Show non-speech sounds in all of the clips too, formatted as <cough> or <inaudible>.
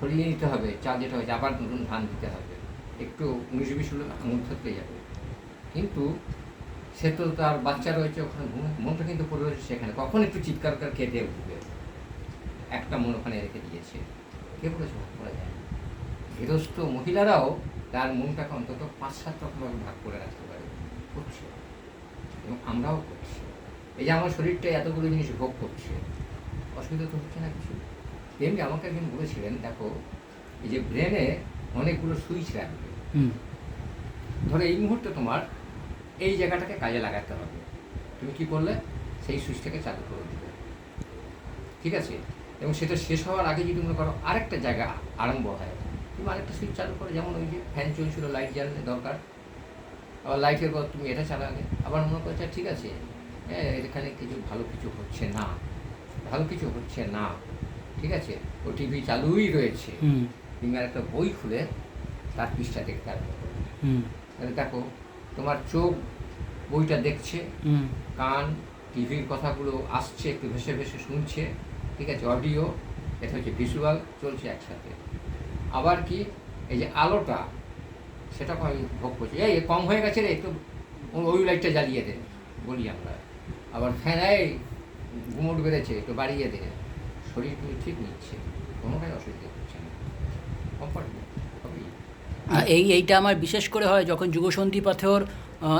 সরিয়ে নিতে হবে চা যেটা হয়েছে, আবার নতুন ধান দিতে হবে। একটু উনিশ বিশ আঙুল থাকতে যাবে। কিন্তু সে তো তার বাচ্চা রয়েছে, ওখানে মনটা কিন্তু পড়ে রয়েছে সেখানে। কখন একটু চিৎকার করে কেঁদে উঠবে? একটা মন ওখানে রেখে দিয়েছে। কে বলেছে? ভাগ করা যায় না। গৃহস্থ মহিলারাও তার মনটাকে অন্তত পাঁচ সাত রকমভাবে ভাগ করে রাখতে পারে। করছে। এবং আমরাও করছি। এই যে আমার শরীরটা এতগুলো জিনিস ভোগ করছে, অসুবিধা তো হচ্ছে না কিছু? তেমনি আমাকে একদিন বলেছিলেন দেখো এই যে ব্রেনে অনেকগুলো সুইচ রাখবে ধরো এই মুহূর্তে তোমার এই জায়গাটাকে কাজে লাগাতে হবে। তুমি কি করলে? সেই সুইচটাকে চালু করে দিবে ঠিক আছে? এবং সেটা শেষ হওয়ার আগে যদি মনে করো আরেকটা জায়গা আরম্ভ হয় তুমি আরেকটা সুইচ চালু করো যেমন ওই যে ফ্যান চলছিল লাইট জ্বালাতে দরকার। আবার লাইটের পর তুমি এটা চালাবে আবার মনে করছ ঠিক আছে। হ্যাঁ এখানে কিছু ভালো কিছু হচ্ছে না। ভালো কিছু হচ্ছে না। ঠিক আছে? ও টিভি চালুই রয়েছে। তুমি আর একটা বই খুলে তার পৃষ্ঠা দেখতে হুম। তাহলে দেখো তোমার চোখ বইটা দেখছে হুম। কান টিভির কথাগুলো আসছে একটু ভেসে ভেসে শুনছে ঠিক আছে? অডিও এটা হচ্ছে ভিজুয়াল চলছে একসাথে। আবার কি? এই যে আলোটা সেটাকে আমি ভোগ করছি। এই কম হয়ে গেছে রে একটু ওই লাইটটা জ্বালিয়ে দে বলি আমরা। আবার ফ্যান এই ঘুমোট বেড়েছে একটু বাড়িয়ে দে। শরীর ঠিক নিচ্ছে কোনোটাই অসুবিধা হচ্ছে না কমফর্টেবল এই এইটা আমার বিশেষ করে হয় যখন যুগসন্ধি পাথর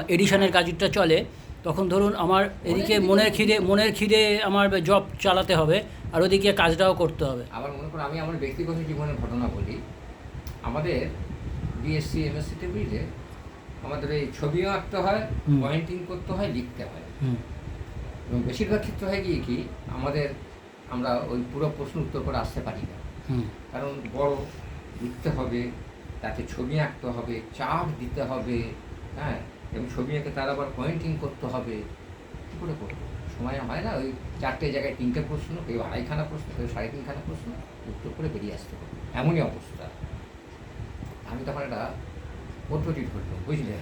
এডিশনের কাজটা চলে তখন ধরুন আমার এদিকে মনের খিদে মনের খিদে আমার জব চালাতে হবে আর ওদিকে কাজটাও করতে হবে। আবার মনে করো আমি আমার ব্যক্তিগত জীবনের ঘটনা বলি। আমাদের বিএসসি এমএসসিতে বুঝলে আমাদের এই ছবিও আঁকতে হয় পয়েন্টিং করতে হয় লিখতে হয়। এবং বেশিরভাগ ক্ষেত্রে হয় গিয়ে কি আমাদের আমরা ওই পুরো প্রশ্ন উত্তর করে আসতে পারি না। কারণ বড় লিখতে হবে তাতে ছবি আঁকতে হবে চাপ দিতে হবে হ্যাঁ? এবং ছবি এঁকে তার আবার পয়েন্টিং করতে হবে। কী করে করব? সময় হয় না ওই চারটে জায়গায় তিনটে প্রশ্ন কেউ আড়াইখানা প্রশ্ন কেউ সাড়ে তিনখানা প্রশ্ন উত্তর করে বেরিয়ে আসতে হবে। এমনই অবস্থা। আমি তখন একটা পদ্ধতি ধরলাম বুঝলে?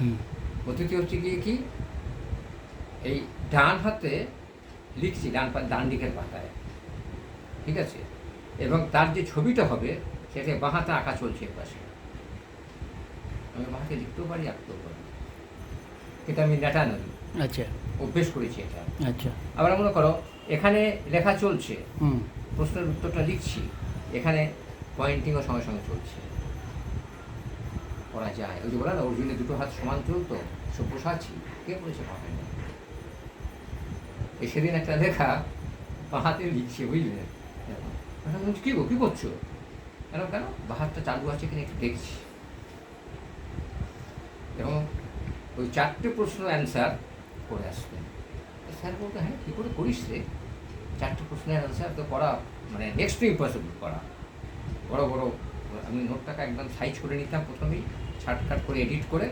পদ্ধতি হচ্ছে গিয়ে কি? এই ডান হাতে লিখছি ডান ডান দিকের পাতায়। ঠিক আছে? এবং তার যে ছবিটা হবে সেটা বাঁ হাতে আঁকা চলছে পাশে আমি বাঁ হাতে লিখতেও পারি আঁকতেও পারি। এটা আমি নেটা নই আচ্ছা। অভ্যেস করেছি এটা। আচ্ছা। আবার মনে করো এখানে লেখা চলছে। হুম। প্রশ্নের উত্তরটা লিখছি। এখানে পয়েন্টিংও সঙ্গে সঙ্গে চলছে। করা যায়। ওই যে বলা না অরিজিনে দুটো হাত সমান চলতো সব্যসাচী। কে বলেছে সেদিন একটা লেখা বা হাতে লিখছি বুঝলে? আমি বলছি, কি গো কী করছ? কেন কেন? বা হাতটা চালু আছে কিনা একটু দেখছি। এবং ওই চারটে প্রশ্ন অ্যান্সার করে আসবেন স্যার বলতো হ্যাঁ কী করে করিস রে? চারটে প্রশ্নের অ্যান্সার তো করা মানে নেক্সট টু ইম্পসিবল করা। বড় বড় আমি নোটটাকে একদম সাইজ করে নিতাম প্রথমেই ছাটকাট করে এডিট করে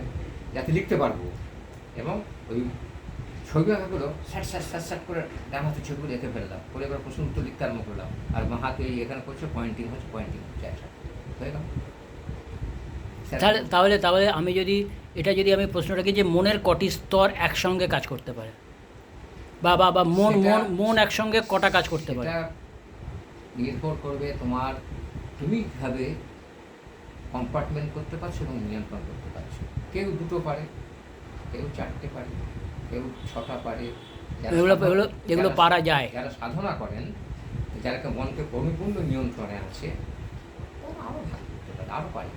যাতে লিখতে পারব। এবং ওই ছবি আঁকাগুলো স্যাট স্যাট স্যাট স্যাট করে ডান হাতে ছবিগুলো এঁকে ফেললাম। করে এবার প্রশ্ন উত্তর লিখতে আরম্ভ করলাম। আর বাঁ হাতে এখানে করছে পয়েন্টিং হচ্ছে পয়েন্টিং হচ্ছে একসাথে হয়ে গেল তাহলে তাহলে তাহলে আমি যদি এটা যদি আমি প্রশ্নটাকে যে মনের কটি স্তর একসঙ্গে কাজ করতে পারে? বা বা বা মন মন মন একসঙ্গে কটা কাজ করতে পারে? নির্ভর করবে তোমার তুমি কীভাবে কম্পার্টমেন্ট করতে পারছ এবং নিয়ন্ত্রণ করতে পারছ। কেউ দুটো পারে কেউ চারটে পারে। কেউ ছটা পারে যারা এগুলো এগুলো এগুলো পারা যায়। যারা সাধনা করেন যারা মনকে পরিপূর্ণ নিয়ন্ত্রণে আছে আরও ভালো আরও পারে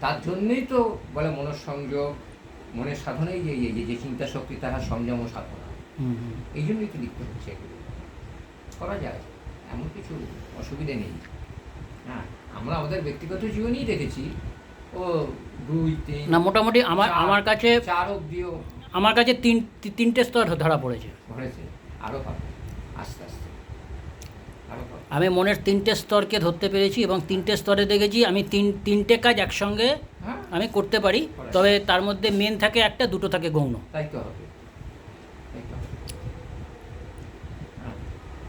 তার জন্যই তো বলে মনঃসংযোগ মনের সাধনাই যে এই যে- চিন্তা শক্তি তাহার সংযম ও সাধনা। হুম হুম। এই জন্যই তো লিখতে হচ্ছে এগুলো। করা যায় এমন কিছু অসুবিধে নেই। হ্যাঁ আমরা আমাদের ব্যক্তিগত জীবনেই দেখেছি ও দুই তিন না মোটামুটি আমার আমার কাছে চার অব্দিও আমার কাছে তিন তিনটে স্তর ধরা পড়েছে। আরও পাবে। আস্তে আস্তে। আমি মনের তিনটে স্তরকে ধরতে পেরেছি এবং তিনটে স্তরে দেখেছি আমি তিন তিনটে কাজ একসঙ্গে হ্যাঁ। আমি করতে পারি। তবে তার মধ্যে মেন থাকে একটা দুটো থাকে গৌণ। তাই তো হবে। হ্যাঁ।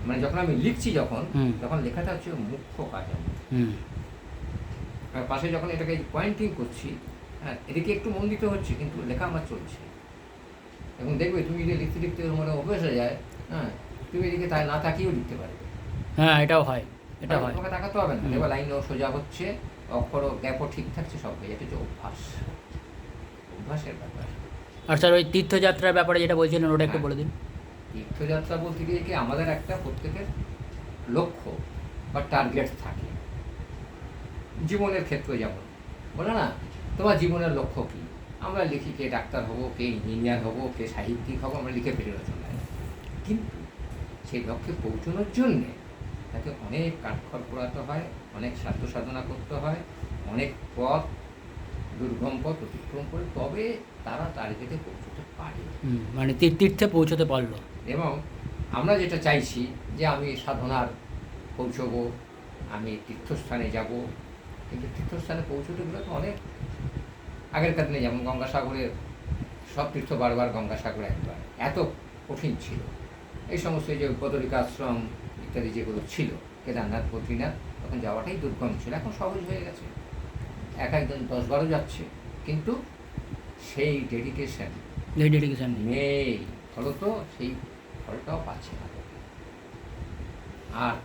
মানে যখন আমি লিখছি যখন। তখন লেখাটা হচ্ছে মুখ্য কাজ হুম। পাশে যখন এটাকে পয়েন্টিং করছি হ্যাঁ এদিকে একটু মন দিতে হচ্ছে কিন্তু লেখা আমার চলছে। এবং দেখবে তুমি যদি লিখতে লিখতে মানে অভ্যেস হয়ে যায় হ্যাঁ তুমি এদিকে তাই না তাকিয়েও লিখতে পারবে হ্যাঁ এটাও হয় এটা হয়। তোমাকে তাকাতে হবে না। এবার লাইনও সোজা হচ্ছে অক্ষর গ্যাপও ঠিক থাকছে সব হয়ে যাচ্ছে অভ্যাস। অভ্যাসের ব্যাপার। আর স্যার ওই তীর্থযাত্রার ব্যাপারে যেটা বলছিলেন ওটা একটু হ্যাঁ। বলে দিন। তীর্থযাত্রা বলতে গিয়ে কি আমাদের একটা প্রত্যেকের লক্ষ্য বা টার্গেট থাকে। জীবনের ক্ষেত্রে যেমন। বলে না তোমার জীবনের লক্ষ্য কি? আমরা লিখি কে ডাক্তার হব কে ইঞ্জিনিয়ার হব কে সাহিত্যিক হব আমরা লিখে ফেলে রচনায় কিন্তু সেই লক্ষ্যে পৌঁছানোর জন্যে তাকে অনেক কাঠখড় পোড়াতে হয় অনেক সাধ্য সাধনা করতে হয় অনেক পথ দুর্গম পথ অতিক্রম করে তবে তারা টার্গেটে পৌঁছতে পারে। মানে তীর- তীর্থে পৌঁছতে পারল। এবং আমরা যেটা চাইছি যে আমি সাধনার পৌঁছবো আমি তীর্থস্থানে যাব কিন্তু তীর্থস্থানে পৌঁছতে গেলে তো অনেক আগেরকার দিনে যেমন গঙ্গাসাগরে সব তীর্থ বারবার গঙ্গাসাগরে একবার। এত কঠিন ছিল। এই সমস্ত যে বদরিকা আশ্রম ইত্যাদি যেগুলো ছিল কেদারনাথ বদ্রীনাথ তখন যাওয়াটাই দুর্গম ছিল। এখন সহজ হয়ে গেছে। এক একজন দশ বারো যাচ্ছে কিন্তু সেই ডেডিকেশন ডেডিকেশন নেই। ফলত সেই ফলটাও পাচ্ছে না। আর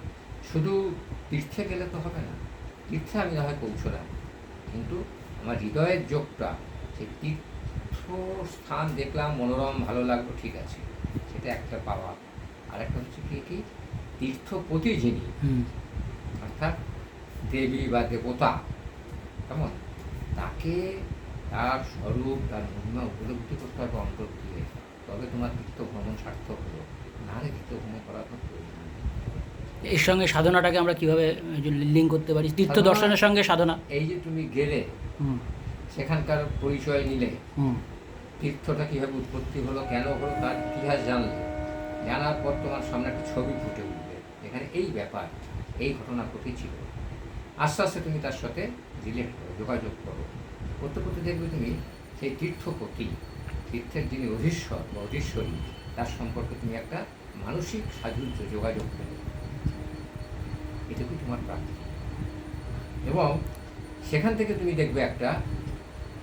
শুধু তীর্থে গেলে তো হবে না তীর্থে আমি না হয় পৌঁছলাম। কিন্তু আমার হৃদয়ের যোগটা সেই তীর্থ স্থান দেখলাম মনোরম ভালো লাগল ঠিক আছে। সেটা একটা পাওয়া। আর একটা হচ্ছে কি কি? তীর্থপতি যিনি অর্থাৎ দেবী বা দেবতা। কেমন? তাকে তার স্বরূপ তার মহিমা উপলব্ধি করতে হবে অন্তর দিয়ে তবে তোমার তীর্থ ভ্রমণ সার্থক হলো। নাহলে তীর্থ ভ্রমণ প্রয়োজন নেই। এর সঙ্গে সাধনাটাকে আমরা কীভাবে লিঙ্ক করতে পারি? তীর্থ দর্শনের সঙ্গে সাধনা। এই যে তুমি গেলে সেখানকার পরিচয় নিলে তীর্থটা কীভাবে উৎপত্তি হলো কেন হলো তার ইতিহাস জানলে জানার পর তোমার সামনে একটা ছবি ফুটে উঠবে। এখানে এই ব্যাপার এই ঘটনা ঘটেছিল আস্তে আস্তে তুমি তার সাথে রিলেট করো যোগাযোগ করো। করতে করতে দেখবে তুমি সেই তীর্থপতি তীর্থের যিনি অধীশ্বর বা অধীশ্বরী তার সম্পর্কে তুমি একটা মানসিক সাজুজ্য যোগাযোগ করবে এটুকুই তোমার প্রাপ্তি। এবং সেখান থেকে তুমি দেখবে একটা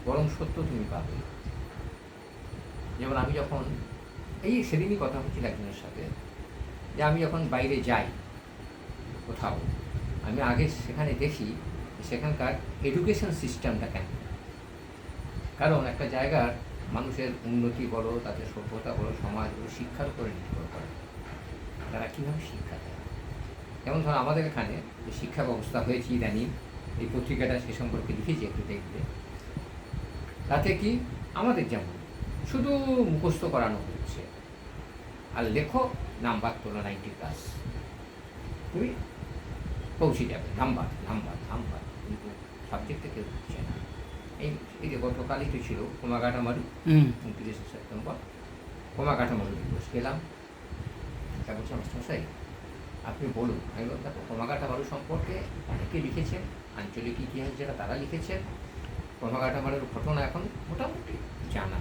পরম সত্য তুমি পাবে। যেমন আমি যখন, এই সেদিনই কথা হচ্ছিল একজনের সাথে, যে আমি যখন বাইরে যাই কোথাও, আমি আগে সেখানে দেখি সেখানকার এডুকেশন সিস্টেমটা কেন কারণ একটা জায়গার মানুষের উন্নতি বলো, তাদের সভ্যতা বলো, সমাজ বলো, শিক্ষার উপরে নির্ভর করে। তারা কীভাবে শিক্ষা দেয়? যেমন ধর আমাদের এখানে যে শিক্ষা ব্যবস্থা হয়েছে ইদানিং এই পত্রিকাটা সে সম্পর্কে লিখেছি একটু দেখবে। তাতে কি? আমাদের যেমন শুধু মুখস্থ করানো হচ্ছে। আর লেখো নাম্বার তোলো নাইনটি প্লাস তুমি পৌঁছে যাবে। Number number number. কিন্তু সাবজেক্টে কেউ হচ্ছে না। এই এই যে গতকালই তো ছিল কোমাঘাটামারু হুম। উনত্রিশে সেপ্টেম্বর। কোমাঘাটামারু দিবস গেলাম। তারপর মাস্টারমশাই আপনি বলুন আমি বললাম দেখো কোমাঘাটামারু সম্পর্কে অনেকে লিখেছেন, আঞ্চলিক ইতিহাস যেটা তারা লিখেছেন কোমাঘাটামারুর ঘটনা এখন মোটামুটি জানা।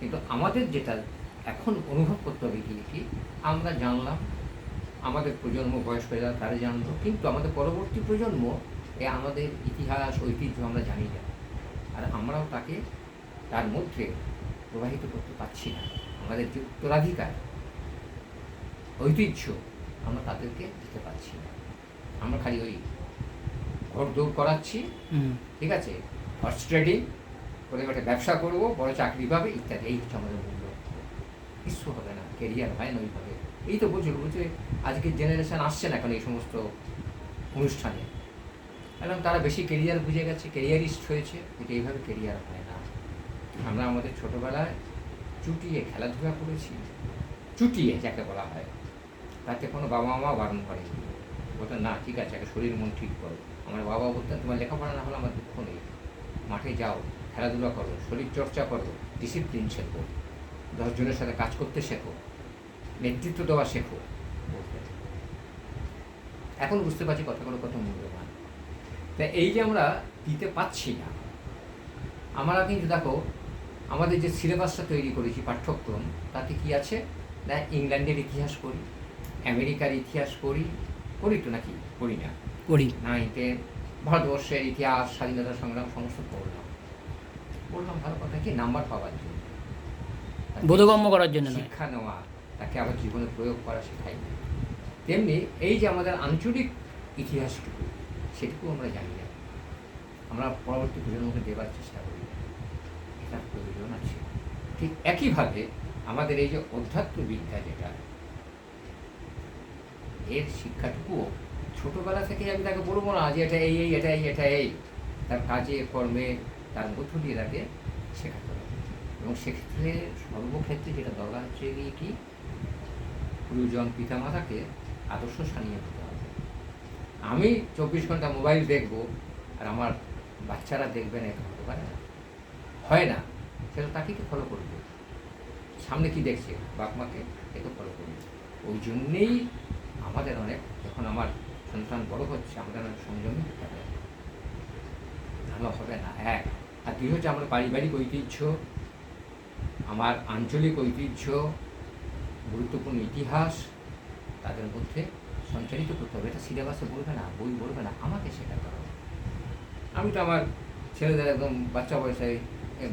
কিন্তু আমাদের যেটা এখন অনুভব করতে হবে কি কি আমরা জানলাম, আমাদের প্রজন্ম বয়স্ক যারা তারা জানলো, কিন্তু আমাদের পরবর্তী প্রজন্ম এ আমাদের ইতিহাস, ঐতিহ্য আমরা জানি না। আর আমরাও তাকে তার মধ্যে প্রবাহিত করতে পারছি না। আমাদের যে উত্তরাধিকার, ঐতিহ্য আমরা তাদেরকে দিতে পারছি না। আমরা খালি ওই ঘর দৌড় করাচ্ছি ঠিক আছে? হর্স ট্রেডিং করে একটা ব্যবসা করব বড় চাকরি পাবে ইত্যাদি। এই হচ্ছে আমাদের মূল লক্ষ্য। কিছু হবে না কেরিয়ার হয় না ওইভাবে। এই তো বলছিল বলছে আজকের জেনারেশন আসছে না এখন এই সমস্ত অনুষ্ঠানে। এবং তারা বেশি কেরিয়ার বুঝে গেছে কেরিয়ারিস্ট হয়েছে কিন্তু এইভাবে কেরিয়ার হয় না। আমরা আমাদের ছোটোবেলায় চুটিয়ে খেলাধুলা করেছি। চুটিয়ে যাকে বলা হয়। তাতে কোনো বাবা মা বারণ করেনি। বলতেন না, ঠিক আছে, একটা শরীর মন ঠিক করো। আমার বাবা বলতেন, তোমার লেখাপড়া না হলে আমার দুঃখ নেই। মাঠে যাও, খেলাধুলা করো শরীর চর্চা করো ডিসিপ্লিন শেখো দশজনের সাথে কাজ করতে শেখো, নেতৃত্ব দেওয়া শেখো। এখন বুঝতে পারছি কথাগুলো কত মূল্যবান। তা এই যে আমরা দিতে পাচ্ছি না, আমরা কিন্তু দেখো, আমাদের যে সিলেবাসটা তৈরি করেছি, পাঠ্যক্রম, তাতে কি আছে? না, ইংল্যান্ডের ইতিহাস পড়ি। আমেরিকার ইতিহাস পড়ি পড়ি তো নাকি? পড়ি না। করি নাইন টেন ভারতবর্ষের ইতিহাস স্বাধীনতা সংগ্রাম সমস্ত পড়লাম। পড়লাম ভালো কথা কি? নাম্বার পাওয়ার জন্য। বোধগম্য করার জন্য শিক্ষা নেওয়া তাকে আবার জীবনে প্রয়োগ করা শেখাই। না তেমনি এই যে আমাদের আঞ্চলিক ইতিহাসটুকু সেটুকু আমরা জানি না। আমরা পরবর্তী প্রজন্মকে দেওয়ার চেষ্টা করি। এটা প্রয়োজন আছে। ঠিক একইভাবে আমাদের এই যে অধ্যাত্ম বিদ্যা যেটা এর শিক্ষাটুকুও ছোটোবেলা থেকে আমি তাকে বলব না যে এটা এই এই, এটা এই এটা এই। তার কাজে, কর্মে, তার মধ্য দিয়ে তাকে শেখাতে হবে। এবং সেক্ষেত্রে সর্বক্ষেত্রে যেটা দরকার হচ্ছে গিয়ে কি? গুরুজন পিতামাতাকে আদর্শ সানিয়ে হতে হবে। আমি চব্বিশ ঘণ্টা মোবাইল দেখব আর আমার বাচ্চারা দেখবে না, এটা হতে পারে না। হয় না, সেটা তাকে কি ফলো করবে। সামনে কি দেখছে? বাপ মাকে একে ফলো করবে। ওই জন্যেই আমাদের অনেক, যখন আমার সন্তান বড় হচ্ছে, আমাদের অনেক সংযমী ভালো হবে না, এক। আর দুই হচ্ছে আমার পারিবারিক ঐতিহ্য, আমার আঞ্চলিক ঐতিহ্য, গুরুত্বপূর্ণ ইতিহাস, তাদের মধ্যে সঞ্চারিত করতে হবে। এটা সিলেবাসে বলবে না, বই বলবে না, আমাকে শেখাতে হবে আমি তো আমার ছেলেদের একদম বাচ্চা বয়সে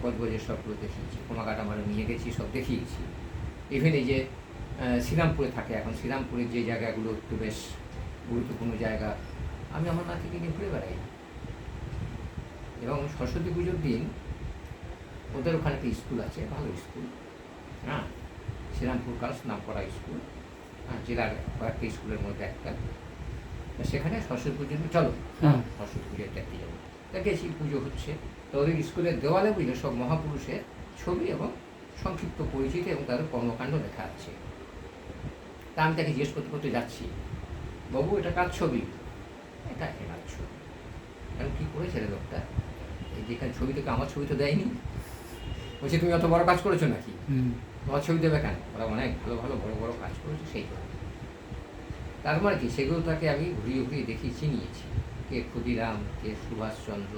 গজগজের সবগুলো দেখিয়েছি কোমাকাটা আমার নিয়ে গেছি, সব দেখিয়েছি। ইভেন এই যে শ্রীরামপুরে থাকে। এখন শ্রীরামপুরের যে জায়গাগুলো একটু বেশ গুরুত্বপূর্ণ জায়গা আমি আমার নাতিকে নিয়ে ঘুরে বেড়াই। এবং সরস্বতী পুজোর দিন ওদের ওখানে একটা স্কুল আছে ভালো স্কুল হ্যাঁ? শ্রীরামপুর গার্লস নাম করা স্কুল হ্যাঁ? জেলার কয়েকটা স্কুলের মধ্যে একটা। সেখানে সরস্বতী পুজোর দিন চলো। সরস্বতী পুজোর দেখতে যাব। তা গেছি পুজো হচ্ছে। তো ওদের স্কুলের দেওয়ালে বুঝলে সব মহাপুরুষের ছবি এবং সংক্ষিপ্ত পরিচিতি এবং তাদের কর্মকাণ্ড লেখা আছে। তা আমি তাকে জিজ্ঞেস করতে করতে যাচ্ছি বাবু এটা কার ছবি? এটা এনার ছবি। এখন কী করেছে রে লোকটা? এই যেখানে ছবি থেকে আমার ছবি তো দেয়নি। বলছে তুমি অত বড় কাজ করেছ নাকি? তোমার ছবি দেবে কেন? ওরা অনেক ভালো ভালো বড় বড় কাজ করেছে সেই। তার মানে কি? সেগুলো তাকে আমি ঘুরিয়ে ঘুরিয়ে দেখিয়ে চিনিয়েছি। কে ক্ষুদিরাম কে সুভাষচন্দ্র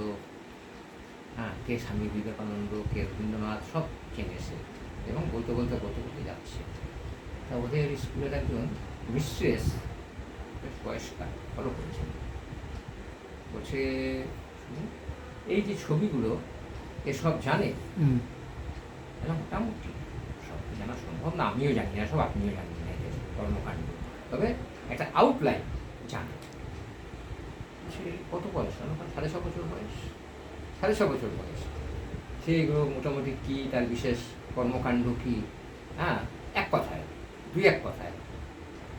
হ্যাঁ কে স্বামী বিবেকানন্দ কে রবীন্দ্রনাথ সব চেনেছে এবং বলতে বলতে বলতে বলতে যাচ্ছে। তা ওদের স্কুলের একজন মিস্ট্রেস বেশ বয়স্কা ফলো করেছেন বলছে এই যে ছবিগুলো এসব জানে? মোটামুটি সব জানা সম্ভব? না আমিও জানি না সব আপনিও জানেন না এদের কর্মকাণ্ড। তবে একটা আউটলাইন জানে। সে কত বয়স? জানো? সাড়ে ছ বছর বয়স। সাড়ে ছ বছর বয়স। সে এগুলো মোটামুটি কী তার বিশেষ কর্মকাণ্ড কী? হ্যাঁ এক কথায়। দুই এক কথায়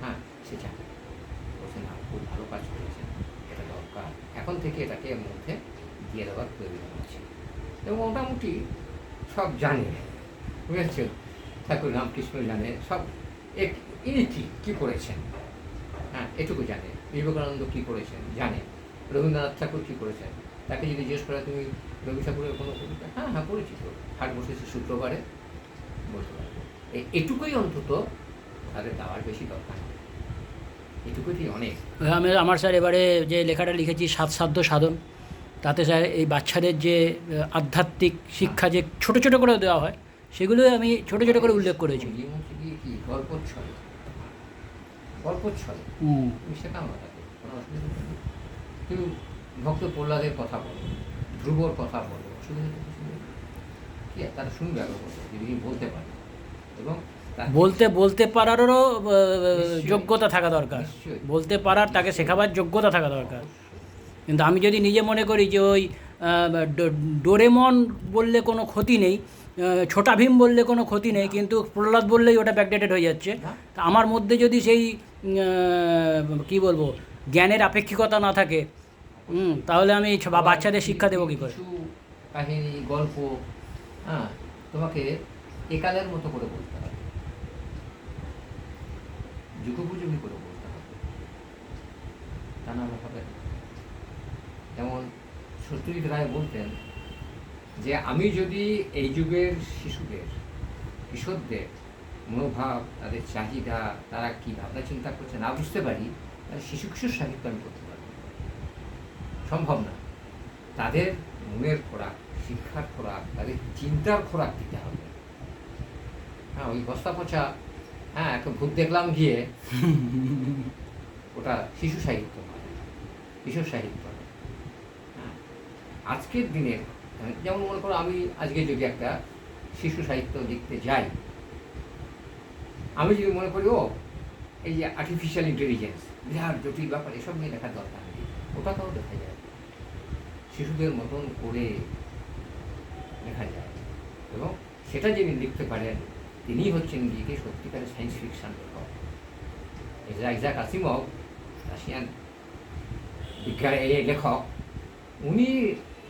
হ্যাঁ সে জানে বলছে, না, খুব ভালো কাজ করেছেন। এটা দরকার। এখন থেকে এটাকে এর মধ্যে দিয়ে দেওয়ার প্রয়োজন আছে। এবং মোটামুটি সব জানে। বুঝেছ ঠাকুর রামকৃষ্ণ জানে, সব এক ইনি কী করেছেন? হ্যাঁ এটুকু জানে। বিবেকানন্দ কী করেছেন? জানে। রবীন্দ্রনাথ ঠাকুর কী করেছেন? তাকে যদি জিজ্ঞেস করা, তুমি রবি ঠাকুরের কোনো কবিতা? হ্যাঁ হ্যাঁ পড়েছি তো। হাট বসেছে শুক্রবারে। এই এটুকুই অন্তত তাদের দেওয়ার বেশি দরকার। নেই। এটুকুই অনেক। আমি আমার স্যার এবারে যে লেখাটা লিখেছি সাত সাধ্য সাধন তাতে স্যার এই বাচ্চাদের যে আধ্যাত্মিক শিক্ষা যে ছোট ছোট করে দেওয়া হয় সেগুলোই আমি ছোট ছোট করে উল্লেখ করেছি। তুমি ভক্ত প্রহ্লাদের কথা বলো ধ্রুবর কথা বলো আর তারা শুনবে তুমি বলতে পারো। এবং বলতে বলতে পারারও যোগ্যতা থাকা দরকার। বলতে পারার তাকে শেখাবার যোগ্যতা থাকা দরকার। কিন্তু আমি যদি নিজে মনে করি যে ওই ডোরেমন বললে কোনো ক্ষতি নেই ছোটা ভীম বললে কোনো ক্ষতি নেই কিন্তু প্রহ্লাদ বললেই ওটা ব্যাকডেটেড হয়ে যাচ্ছে। তা আমার মধ্যে যদি সেই কি বলব জ্ঞানের আপেক্ষিকতা না থাকে হুম, তাহলে আমি বাচ্চাদের শিক্ষা দেবো কী করে? কাহিনী গল্প হ্যাঁ তোমাকে একালের মতো করে বলতে হবে। যুগোপযোগী করে বলতে হবে। তা না হবে যেমন সত্যজিৎ রায় বলতেন যে, আমি যদি এই যুগের শিশুদের, কিশোরদের মনোভাব, তাদের চাহিদা, তারা কী ভাবনা চিন্তা করছে না বুঝতে পারি, তাহলে শিশু কিশোর সাহিত্য আমি করতে পারব। সম্ভব না। তাদের মনের খোরাক, শিক্ষার খোরাক, তাদের চিন্তার খোরাক দিতে হবে। হ্যাঁ ওই বস্তা পচা হ্যাঁ একটা ভূত দেখলাম গিয়ে ওটা শিশু সাহিত্য। কিশোর সাহিত্য। হ্যাঁ আজকের দিনের, যেমন মনে করো আমি আজকে যদি একটা শিশু সাহিত্য লিখতে যাই, আমি যদি মনে করি, ও, এই যে আর্টিফিশিয়াল ইন্টেলিজেন্স বিরাট জটিল ব্যাপার, এসব নিয়ে লেখার দরকার নেই। ওটা ওটাকেও দেখা যায়। শিশুদের মতন করে লেখা যায়। এবং সেটা যিনি লিখতে পারেন তিনিই হচ্ছেন গিয়ে কি সত্যিকারের সায়েন্স ফিকশন লেখক। আইজাক আসিমভ রাশিয়ান বিজ্ঞান এই লেখক উনি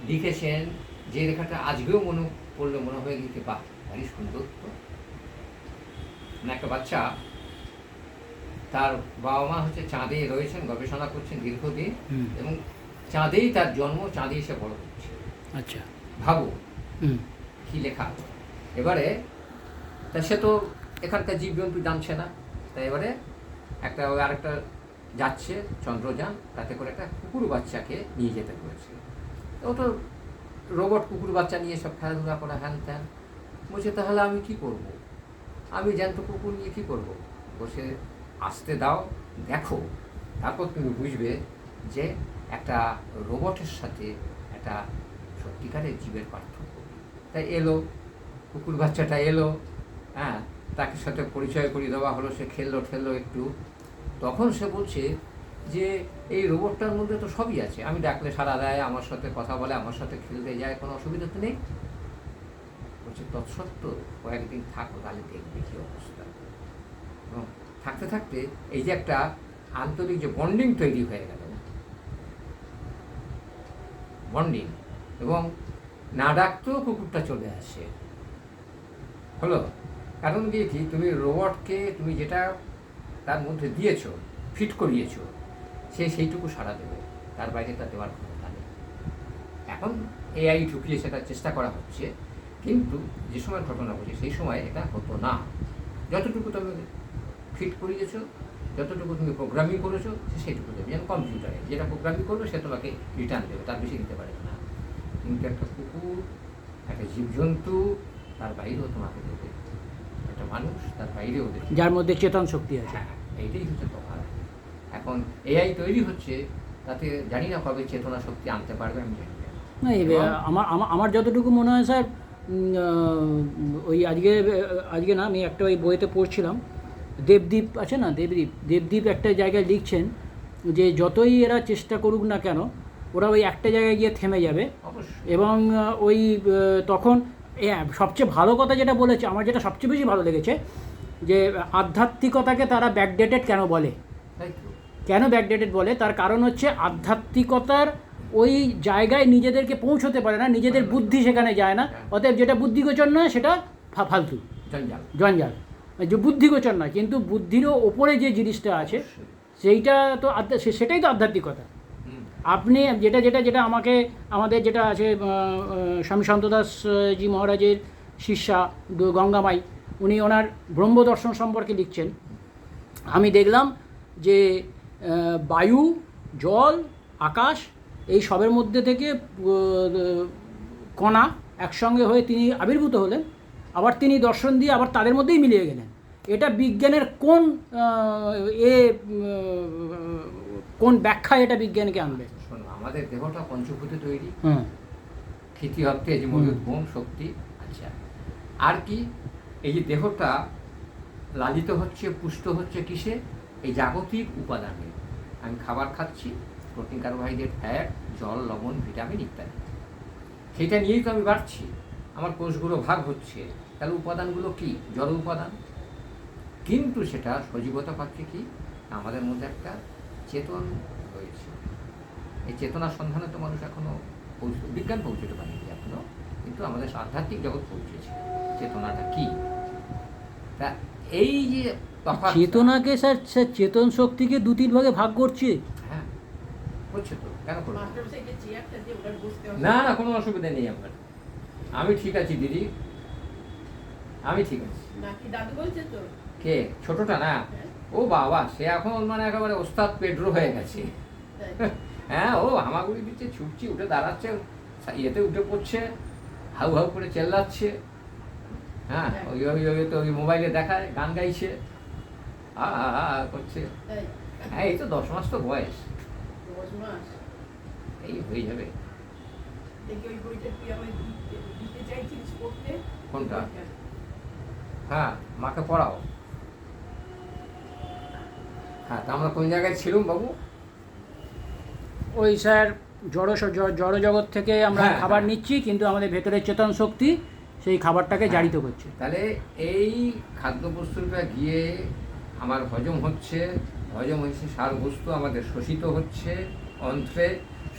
লিখেছেন যে লেখাটা আজকেও মনে পড়লে মনে হয়ে গেছে বাহ ভারী সুন্দর তো। মানে একটা বাচ্চা তার বাবা মা হচ্ছে চাঁদে রয়েছেন গবেষণা করছেন দীর্ঘদিন এবং চাঁদেই তার জন্ম চাঁদেই সে বড় হচ্ছে। আচ্ছা। ভাবো হুম। কি লেখা। এবারে তা সে তো এখানকার জীবজন্তু জানছে না। তাই এবারে একটা আরেকটা যাচ্ছে, চন্দ্রযান, তাতে করে একটা কুকুর বাচ্চাকে নিয়ে যেতে বলেছে। ও তো রোবট কুকুর বাচ্চা নিয়ে সব খেলাধুলা করা হ্যান ত্যান। বলছে, তাহলে আমি কি করব। আমি জ্যান্ত কুকুর নিয়ে কি করব। বসে আসতে দাও, দেখো। তারপর তুমি বুঝবে যে একটা রোবটের সাথে একটা সত্যিকারের জীবের পার্থক্য। তাই এলো, কুকুর বাচ্চাটা এলো হ্যাঁ তাকে সাথে পরিচয় করিয়ে দেওয়া হলো, সে খেললো, ঠেললো একটু। তখন সে বলছে যে, এই রোবটটার মধ্যে তো সবই আছে। আমি ডাকলে সারা দেয়, আমার সাথে কথা বলে, আমার সাথে খেলতে যায়, কোনো অসুবিধা তো নেই। বলছে, তৎসত্ত্বেও কয়েকদিন থাকো, তাহলে দেখবে কি অবস্থা। এবং থাকতে থাকতে এই যে একটা আন্তরিক যে বন্ডিং তৈরি হয়ে গেল বন্ডিং এবং না ডাকতেও কুকুরটা চলে আসে। হলো? কারণ দিয়ে কি তুমি রোবটকে তুমি যেটা তার মধ্যে দিয়েছ, ফিট করিয়েছো, সে সেইটুকু সাড়া দেবে। তার বাইরে তার দেওয়ার ক্ষমতা নেই। এখন এআই ঢুকিয়ে সেটা চেষ্টা করা হচ্ছে, কিন্তু যে সময় ঘটনা বলছে সেই সময় এটা হতো না। যতটুকু তুমি ফিট করিয়েছো, যতটুকু তুমি প্রোগ্রামিং করেছ সেইটুকু দেবে। যেন কম্পিউটারে যেটা প্রোগ্রামিং করবে, সে তোমাকে রিটার্ন দেবে, তার বেশি দিতে পারবে না। কিন্তু একটা কুকুর, একটা জীবজন্তু, তার বাইরেও তোমাকে দেবে। মানুষ তার বাইরেও দেবে যার মধ্যে চেতন শক্তি আছে। হ্যাঁ এইটাই হচ্ছে তফাৎ। এখন এআই তৈরি হচ্ছে তাতে জানি না কবে চেতনা শক্তি আনতে পারবে আমি জানি না। আমার আমার যতটুকু মনে হয় স্যার ওই আজকে আজকে না আমি একটা ওই বইতে পড়ছিলাম দেবদ্বীপ আছে না দেবদ্বীপ দেবদ্বীপ একটা জায়গায় লিখছেন যে যতই এরা চেষ্টা করুক না কেন ওরা ওই একটা জায়গায় গিয়ে থেমে যাবে। এবং ওই তখন সবচেয়ে ভালো কথা যেটা বলেছে আমার যেটা সবচেয়ে বেশি ভালো লেগেছে যে আধ্যাত্মিকতাকে তারা ব্যাকডেটেড কেন বলে? কেন ব্যাকডেটেড বলে? তার কারণ হচ্ছে আধ্যাত্মিকতার ওই জায়গায় নিজেদেরকে পৌঁছতে পারে না নিজেদের বুদ্ধি সেখানে যায় না। অতএব যেটা বুদ্ধিগোচর নয় সেটা ফালতু। জঞ্জাল। যে বুদ্ধিগোচর নয় কিন্তু বুদ্ধিরও ওপরে যে জিনিসটা আছে সেইটা তো সেটাই তো আধ্যাত্মিকতা। আপনি যেটা যেটা যেটা আমাকে আমাদের যেটা আছে স্বামী সন্তদাস আহ, জি মহারাজের শিষ্যা গঙ্গামাই উনি ওনার ব্রহ্মদর্শন সম্পর্কে লিখছেন। আমি দেখলাম যে বায়ু জল আকাশ এই সবের মধ্যে থেকে কণা একসঙ্গে হয়ে তিনি আবির্ভূত হলেন আবার তিনি দর্শন দিয়ে আবার তাদের মধ্যেই মিলিয়ে গেলেন। এটা বিজ্ঞানের কোন এ কোন ব্যাখ্যা এটা বিজ্ঞানকে আনবে? শোনো আমাদের দেহটা পঞ্চভূতে তৈরি। হুম। খ্যাতি হচ্ছে যে মজুদ বোম শক্তি আচ্ছা। আর কি? এই যে দেহটা লালিত হচ্ছে পুষ্ট হচ্ছে কিসে? এই জাগতিক উপাদানে। আমি খাবার খাচ্ছি প্রোটিন কার্বোহাইড্রেট ফ্যাট জল লবণ ভিটামিন ইত্যাদি। সেটা নিয়েই তো আমি বাড়ছি। আমার কোষগুলো ভাগ হচ্ছে। তাহলে উপাদানগুলো কি? জল উপাদান। কিন্তু সেটা সজীবতা পাচ্ছে কি? আমাদের মধ্যে একটা চেতন রয়েছে। এই চেতনার সন্ধানে তো মানুষ এখনও পৌঁছ বিজ্ঞান পৌঁছতে পারেনি এখনও কিন্তু আমাদের আধ্যাত্মিক জগৎ পৌঁছেছে। চেতনাটা কি? তা এই যে চেতনাকে স্যার স্যার চেতন শক্তিকে দু তিন ভাগে ভাগ করছে। হ্যাঁ করছে তো কেন করবে না না কোনো অসুবিধা নেই আপনার আমি ঠিক আছি দিদি। আমি ঠিক আছি। নাকি দাদু বলছে তো? কে? ছোটটা না? হ্যাঁ, ও বাবা সে এখন মানে একেবারে ওস্তাদ পেড্রো হয়ে গেছে। <laughs> হ্যাঁ ও হামাগুড়ি দিচ্ছে ছুটছি উঠে দাঁড়াচ্ছে ইয়েতে উঠে পড়ছে হাউ হাউ করে চেল্লাচ্ছে। হ্যাঁ ওই ওই ওই তো ওই মোবাইলে দেখায় গান গাইছে। আ করছে। হ্যাঁ এই তো দশ মাস তো বয়স। এই হয়ে যাবে। দেখি হ্যাঁ মাকে পড়াও। হ্যাঁ তা আমরা কোন জায়গায় ছিলাম বাবু? ওই স্যার জড় জড় জগৎ থেকে আমরা হ্যাঁ, খাবার হ্যাঁ। নিচ্ছি কিন্তু আমাদের ভেতরের চেতন শক্তি সেই খাবারটাকে হ্যাঁ। জারিত করছে। তাহলে এই খাদ্যবস্তুটা গিয়ে আমার হজম হচ্ছে হজম হয়েছে সার বস্তু আমাদের শোষিত হচ্ছে অন্ত্রে।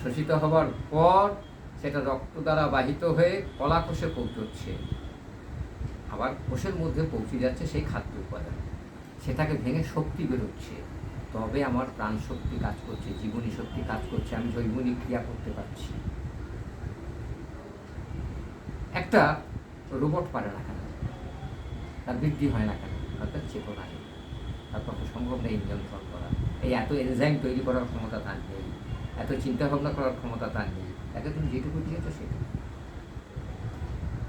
শোষিত হবার পর সেটা রক্ত দ্বারা বাহিত হয়ে কলা কোষে পৌঁছচ্ছে। আবার কোষের মধ্যে পৌঁছে যাচ্ছে সেই খাদ্য উপাদান। সেটাকে ভেঙে শক্তি বেরোচ্ছে। তবে আমার প্রাণ শক্তি কাজ করছে, জীবনী শক্তি কাজ করছে, আমি জৈবনিক ক্রিয়া করতে পারছি। একটা রোবট পারে না কেন? তার বৃদ্ধি হয় না কেন? অর্থাৎ চেতনা নেই। তার পক্ষে সম্ভব নেই নিয়ন্ত্রণ করা। এই এত এনজাইম তৈরি করার ক্ষমতা তার নেই। এত চিন্তা ভাবনা করার ক্ষমতা তার নেই। তাকে তুমি যেটুকু দিয়েছ সেটুকু।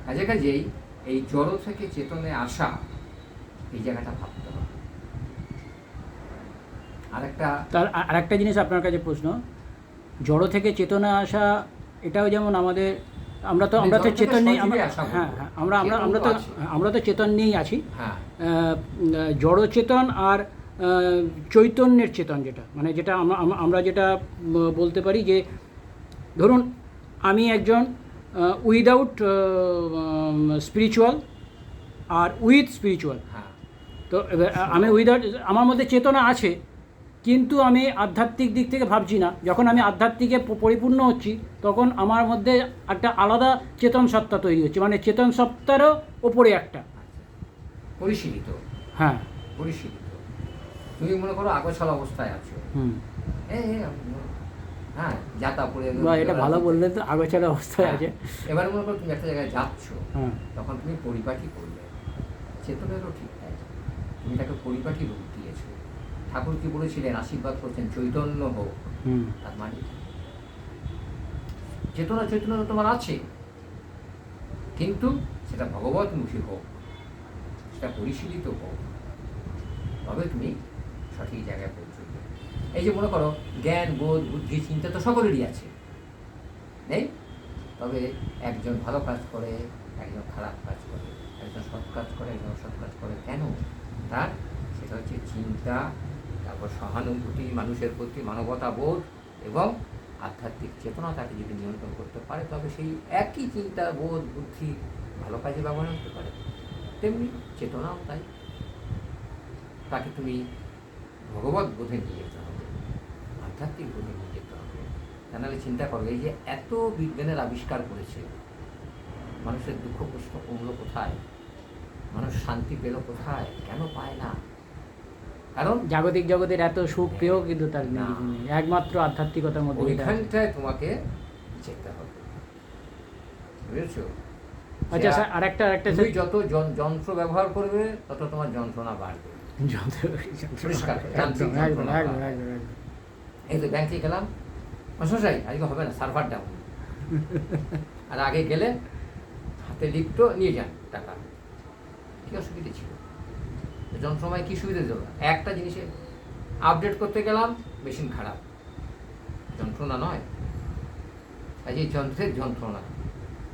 কাজে কাজেই এই জড় থেকে চেতনে আসা এই জায়গাটা ভাবতে হবে। আরেকটা তার আরেকটা জিনিস আপনার কাছে প্রশ্ন। জড় থেকে চেতনা আসা এটাও যেমন আমাদের আমরা তো মানে আমরা তো চেতন নেই আমরা হ্যাঁ হ্যাঁ আমরা আমরা আমরা তো আমরা তো চেতন নিয়েই আছি। হ্যাঁ। জড় চেতন আর চৈতন্যের চেতন যেটা মানে যেটা আমরা- আমরা যেটা বলতে পারি যে ধরুন আমি একজন উইদাউট স্পিরিচুয়াল আর উইথ স্পিরিচুয়াল হ্যাঁ। তো আমি উইদাউট আমার মধ্যে চেতনা আছে কিন্তু আমি আধ্যাত্মিক দিক থেকে ভাবছি না। যখন আমি আধ্যাত্মিকে পরিপূর্ণ হচ্ছি তখন আমার মধ্যে একটা আলাদা চেতন সত্তা তৈরি হচ্ছে। মানে চেতন সত্তারও ওপরে একটা। আচ্ছা। পরিশীলিত। হ্যাঁ। পরিশীলিত। তুমি মনে করো আগোছাল অবস্থায় আছো। হুম। এই, এই, হ্যাঁ যাতা পড়ে এটা ভালো বললে তো আগোছাড়া অবস্থায় আছে। হ্যাঁ, এবার মনে করো তুমি একটা জায়গায় যাচ্ছ হ্যাঁ। তখন তুমি পরিপাটি করলে। চেতনেরও ঠিক তাই। তুমি তাকে পরিপাটি রূপ দিয়েছ। ঠাকুর কি বলেছিলেন আশীর্বাদ করছেন চৈতন্য হোক। হুম। তার মানে? চেতনা চৈতন্য তোমার আছে। কিন্তু সেটা ভগবতমুখী হোক সেটা পরিশীলিত হোক তবে তুমি সঠিক জায়গায় এই যে মনে করো, জ্ঞান, বোধ, বুদ্ধি, চিন্তা তো সকলেরই আছে। নেই? তবে একজন ভালো কাজ করে, একজন খারাপ কাজ করে, একজন সৎ কাজ করে, একজন অসৎ কাজ করে কেন? তার সেটা হচ্ছে চিন্তা, তারপর সহানুভূতি, মানুষের প্রতি মানবতা বোধ এবং আধ্যাত্মিক চেতনা তাকে যদি নিয়ন্ত্রণ করতে পারে, তবে সেই একই চিন্তা, বোধ, বুদ্ধি ভালো কাজে ব্যবহার করতে পারে। তেমনি চেতনাও তাই। তাকে তুমি ভগবত বোধে নিয়ে যেতে হবে। আধ্যাত্মিক বোধে নিয়ে যেতে হবে তা নাহলে চিন্তা করো এই যে এত বিজ্ঞানের আবিষ্কার করেছে মানুষের দুঃখ কষ্ট কমলো কোথায়? মানুষ শান্তি পেল কোথায়? কেন পায় না? কারণ জাগতিক জগতের এত সুখ পেয়েও কিন্তু তার। একমাত্র আধ্যাত্মিকতার মধ্যে ওইখানটায় তোমাকে যেতে হবে। বুঝেছ? আচ্ছা স্যার আরেকটা আরেকটা তুমি যত যন- যন্ত্র ব্যবহার করবে তত তোমার যন্ত্রণা বাড়বে। পরিষ্কার এই তো ব্যাংকে গেলাম মশাই আজকে হবে না সার্ভার ডাউন <laughs> আর আগে গেলে হাতে লিখতো নিয়ে যান টাকা। কি অসুবিধে ছিল? যন্ত্রময় কী সুবিধা দিল একটা জিনিসে আপডেট করতে গেলাম মেশিন খারাপ। যন্ত্রণা নয়। কাজে এই যন্ত্রের যন্ত্রণা।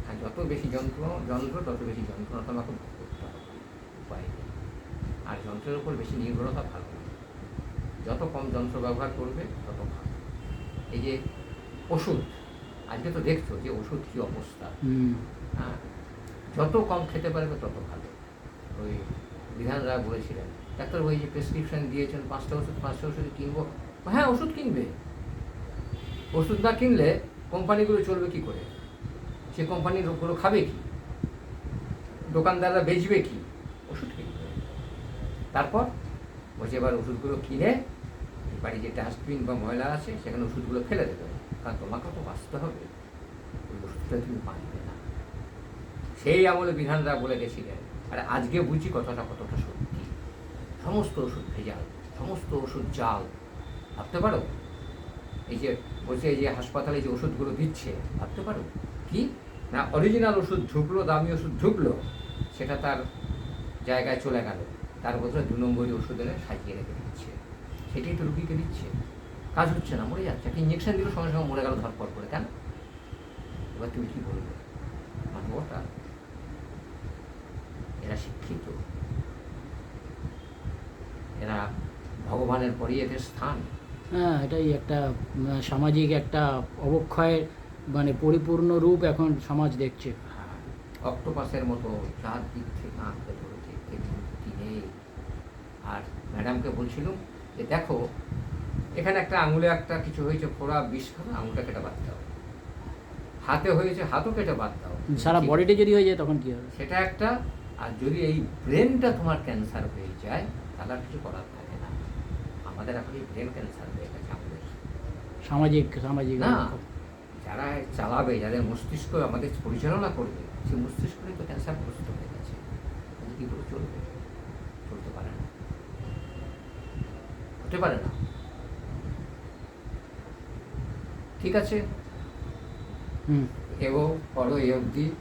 আর যত বেশি যন্ত্র যন্ত্র তত বেশি যন্ত্রণা তোমাকে ভোগ করতে হবে। উপায় নেই। আর যন্ত্রের উপর বেশি নির্ভরতা ভালো যত কম যন্ত্র ব্যবহার করবে তত ভালো। এই যে ওষুধ আজকে তো দেখছ যে ওষুধ কী অবস্থা। হ্যাঁ যত কম খেতে পারবে তত ভালো। ওই বিধান রায় বলেছিলেন ডাক্তার ওই যে প্রেসক্রিপশন দিয়েছেন পাঁচটা ওষুধ পাঁচটা ওষুধ কিনবো। হ্যাঁ ওষুধ কিনবে। ওষুধ না কিনলে কোম্পানিগুলো চলবে কি করে? সে কোম্পানির লোকগুলো খাবে কি? দোকানদাররা বেচবে কি? ওষুধ কিনবে। তারপর? বসে এবার ওষুধগুলো কিনে বাড়ি যে ডাস্টবিন বা ময়লা আছে, সেখানে ওষুধগুলো ফেলে দেবে। কারণ তোমাকে তো বাঁচতে হবে। ওই ওষুধটা তুমি বাঁচবে না। সেই আমলে বিধানরা বলে গেছিলেন, আর আজকে বুঝি কথাটা কতটা সত্যি। সমস্ত ওষুধ ভেজাল, সমস্ত ওষুধ জাল। ভাবতে পারো? এই যে বলছে যে হাসপাতালে যে ওষুধগুলো দিচ্ছে, ভাবতে পারো? কি? না অরিজিনাল ওষুধ ঢুকলো, দামি ওষুধ ঢুকলো, সেটা তার জায়গায় চলে গেল। তার বদলে দু নম্বরই ওষুধ এনে সাজিয়ে রেখে দিচ্ছে। সেটাই তো রুগীকে দিচ্ছে। কাজ হচ্ছে না মরে যাচ্ছে। একটা ইঞ্জেকশন দিল সঙ্গে সঙ্গে মরে গেল ধরপর করে কেন এবার তুমি কি বলবে? মানবতা এরা শিক্ষিত। এরা ভগবানের পরই এদের স্থান। হ্যাঁ এটাই একটা সামাজিক একটা অবক্ষয়ের মানে পরিপূর্ণ রূপ এখন সমাজ দেখছে। হ্যাঁ, অক্টোপাসের মতো চার দিক থেকে আঁকতে ধরেছে কেউ মুক্তি নেই আর ম্যাডামকে বলছিলাম যে দেখো এখানে একটা আঙুলে একটা কিছু হয়েছে ফোড়া বিষ খাবে আঙুলটা কেটে বাদ দাও। হাতে হয়েছে হাতও কেটে বাদ দাও। সারা বডিতে যদি হয়ে যায় তখন কি হবে? সেটা একটা আর যদি এই ব্রেনটা তোমার ক্যান্সার হয়ে যায় তাহলে আর কিছু করার থাকে না। আমাদের এখন এই ব্রেন ক্যান্সার হয়ে গেছে আমাদের। সামাজিক সামাজিক না যারা চালাবে যাদের মস্তিষ্ক আমাদের পরিচালনা করবে সেই মস্তিষ্কই তো ক্যান্সারগ্রস্ত হয়ে গেছে। কী করে চলবে চলতে পারে না হতে পারে না। ঠিক আছে? হুম। পরে এ অবধি।